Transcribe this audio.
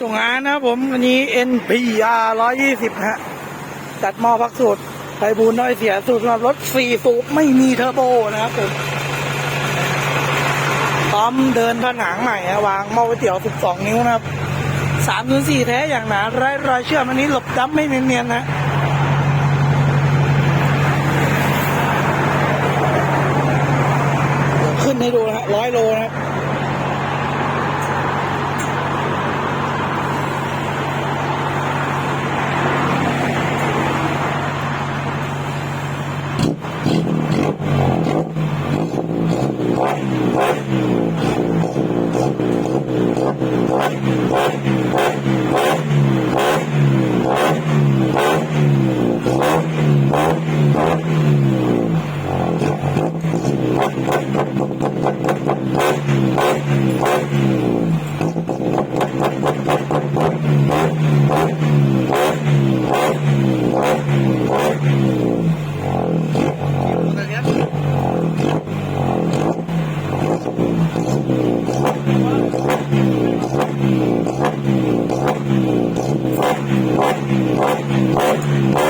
ส่งงานนะผมวันนี้ NPR 120 ฮะ จัดหม้อพักสูตรไปบูนน้อยเสียสูตรสำหรับรถ4สูบไม่มีเทอร์โบนะครับผมพร้อมเดินผนังใหม่ฮะวางหม้อก๋วยเตี๋ยว 12 นิ้วนะครับ304 แท้อย่างหนาไร้รอยเชื่อมอันนี้หลบดับไม่เนียนๆนะขึ้นให้ดูนะฮะร้อยโลนะครับ one, one, one, one.